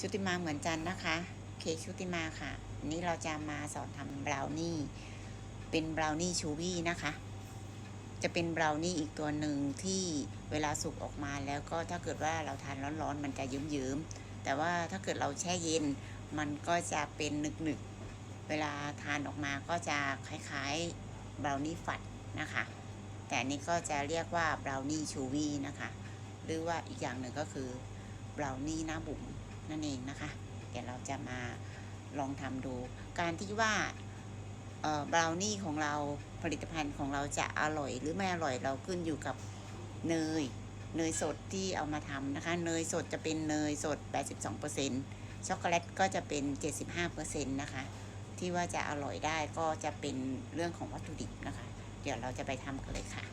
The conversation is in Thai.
ชุติมาเหมือนจันนะคะเค้กชุติมาค่ะ นี้เราจะมาสอนทำบราวนี่ เป็นบราวนี่ชูวี่นะคะ จะเป็นบราวนี่อีกตัวหนึ่งที่เวลาสุกออกมาแล้วก็ถ้าเกิดว่าเราทานร้อนๆ มันจะเยิ้มๆ แต่ว่าถ้าเกิดเราแช่เย็น มันก็จะเป็นหนึกๆ เวลาทานออกมาก็จะคล้ายๆบราวนี่ฝัดนะคะ แต่นนี้ก็จะเรียกว่าบราวนี่ชูวี่นะคะ หรือว่าอีกอย่างหนึ่งก็คือบราวนี่หน้าบุ๋ม นั่นเองนะคะเดี๋ยวเราจะมาลองทำดู การที่ว่าเบราวนี่ของเราผลิตภัณฑ์ของเราจะอร่อยหรือไม่อร่อยเราขึ้นอยู่กับเนย เนยสดที่เอามาทำนะคะ เนยสดจะเป็นเนยสด 82%ช็อกโกแลตก็จะเป็น 75%นะคะที่ว่าจะอร่อยได้ก็จะเป็นเรื่องของวัตถุดิบนะคะ เดี๋ยวเราจะไปทำกันเลยค่ะ